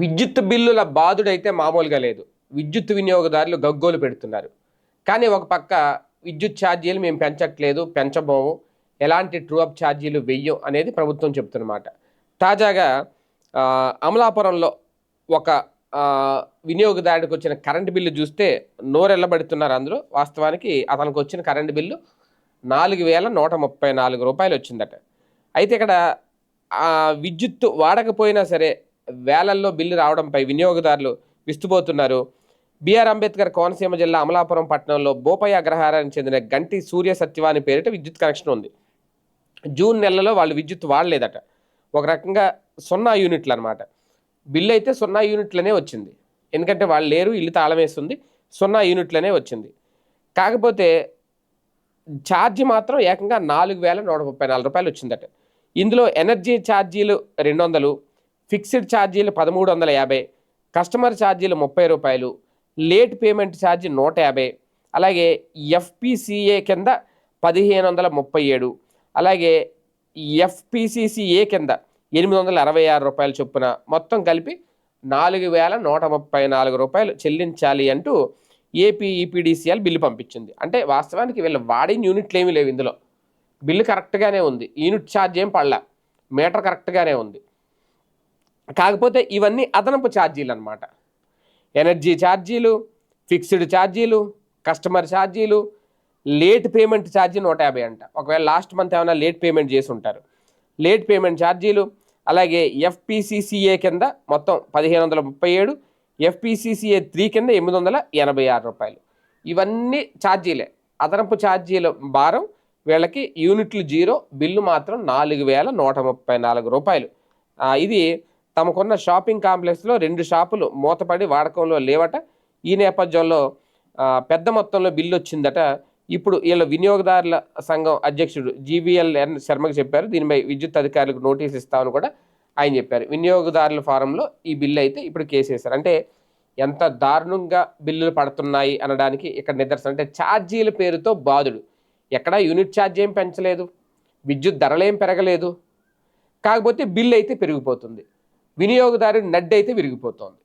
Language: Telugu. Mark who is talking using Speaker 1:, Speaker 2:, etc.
Speaker 1: విద్యుత్ బిల్లుల బాధుడైతే మామూలుగా లేదు. విద్యుత్ వినియోగదారులు గగ్గోలు పెడుతున్నారు. కానీ ఒక పక్క విద్యుత్ ఛార్జీలు మేము పెంచట్లేదు పెంచబోము. ఎలాంటి ట్రూ అప్ ఛార్జీలు వెయ్యం అనేది ప్రభుత్వం చెప్తున్నమాట తాజాగా అమలాపురంలో ఒక వినియోగదారుడికి వచ్చిన కరెంటు బిల్లు చూస్తే నోరెళ్ళబడుతున్నారు అందరూ. వాస్తవానికి అతనికి వచ్చిన కరెంటు బిల్లు నాలుగు వేల నూట ముప్పై నాలుగు రూపాయలు వచ్చిందట. అయితే ఇక్కడ విద్యుత్ వాడకపోయినా సరే వేలల్లో బిల్లు రావడంపై వినియోగదారులు విస్తుపోతున్నారు. బిఆర్ అంబేద్కర్ కోనసీమ జిల్లా అమలాపురం పట్టణంలో బోపయ్య అగ్రహారానికి చెందిన గంటి సూర్య సత్యవాణి పేరిట విద్యుత్ కనెక్షన్ ఉంది. జూన్ నెలలో వాళ్ళు విద్యుత్ వాడలేదట. ఒక రకంగా సున్నా యూనిట్లు అనమాట బిల్లు అయితే సున్నా యూనిట్లనే వచ్చింది. ఎందుకంటే వాళ్ళు లేరు ఇల్లు తాళమేస్తుంది సున్నా యూనిట్లనే వచ్చింది. కాకపోతే ఛార్జీ మాత్రం ఏకంగా నాలుగు వేల నూట ముప్పై నాలుగు రూపాయలు వచ్చిందట. ఇందులో ఎనర్జీ ఛార్జీలు రెండు వందలు ఫిక్స్డ్ ఛార్జీలు పదమూడు వందల యాభై కస్టమర్ ఛార్జీలు ముప్పై రూపాయలు లేట్ పేమెంట్ ఛార్జీ నూట యాభై అలాగే ఎఫ్పిసిఏ కింద పదిహేను వందల ముప్పై ఏడు అలాగే ఎఫ్పిసిసిఏ కింద ఎనిమిది వందల అరవై ఆరు రూపాయల చొప్పున మొత్తం కలిపి నాలుగు వేల నూట ముప్పై నాలుగు రూపాయలు చెల్లించాలి అంటూ ఏపీ ఈపీడీసీఎల్ బిల్లు పంపించింది. అంటే వాస్తవానికి వీళ్ళు వాడిన యూనిట్లు ఏమీ లేవు ఇందులో. బిల్లు కరెక్ట్గానే ఉంది. యూనిట్ ఛార్జ్ ఏం పడలా. మీటర్ కరెక్ట్గానే ఉంది. కాకపోతే ఇవన్నీ అదనపు ఛార్జీలు అనమాట ఎనర్జీ ఛార్జీలు ఫిక్స్డ్ ఛార్జీలు కస్టమర్ ఛార్జీలు లేట్ పేమెంట్ ఛార్జీ నూట యాభై అంట. ఒకవేళ లాస్ట్ మంత్ ఏమైనా లేట్ పేమెంట్ చేసి ఉంటారు లేట్ పేమెంట్ ఛార్జీలు అలాగే ఎఫ్పిసిసిఏ కింద మొత్తం పదిహేను వందల ముప్పై ఏడు ఎఫ్పిసిసిఏ త్రీ కింద ఎనిమిది వందల ఎనభై ఆరు రూపాయలు. ఇవన్నీ ఛార్జీలే. అదనపు ఛార్జీల భారం వీళ్ళకి యూనిట్లు జీరో బిల్లు మాత్రం నాలుగు వేల నూట ముప్పై నాలుగు రూపాయలు. ఇది తమకున్న షాపింగ్ కాంప్లెక్స్లో రెండు షాపులు మూతపడి వాడకంలో లేవట. ఈ నేపథ్యంలో పెద్ద మొత్తంలో బిల్లు వచ్చిందట ఇప్పుడు వీళ్ళ వినియోగదారుల సంఘం అధ్యక్షుడు జీవీఎల్ ఎన్ శర్మకు చెప్పారు. దీనిపై విద్యుత్ అధికారులకు నోటీస్ ఇస్తామని కూడా ఆయన చెప్పారు. వినియోగదారుల ఫారంలో ఈ బిల్లు అయితే ఇప్పుడు కేసు వేశారు అంటే ఎంత దారుణంగా బిల్లులు పడుతున్నాయి అనడానికి ఇక్కడ నిదర్శనం. అంటే ఛార్జీల పేరుతో బాధుడు. ఎక్కడా యూనిట్ ఛార్జ్ ఏం పెంచలేదు. విద్యుత్ ధరలేం పెరగలేదు. కాకపోతే బిల్లు అయితే పెరిగిపోతుంది. వినియోగదారు నడ్డైతే విరిగిపోతోంది విరిగిపోతుంది.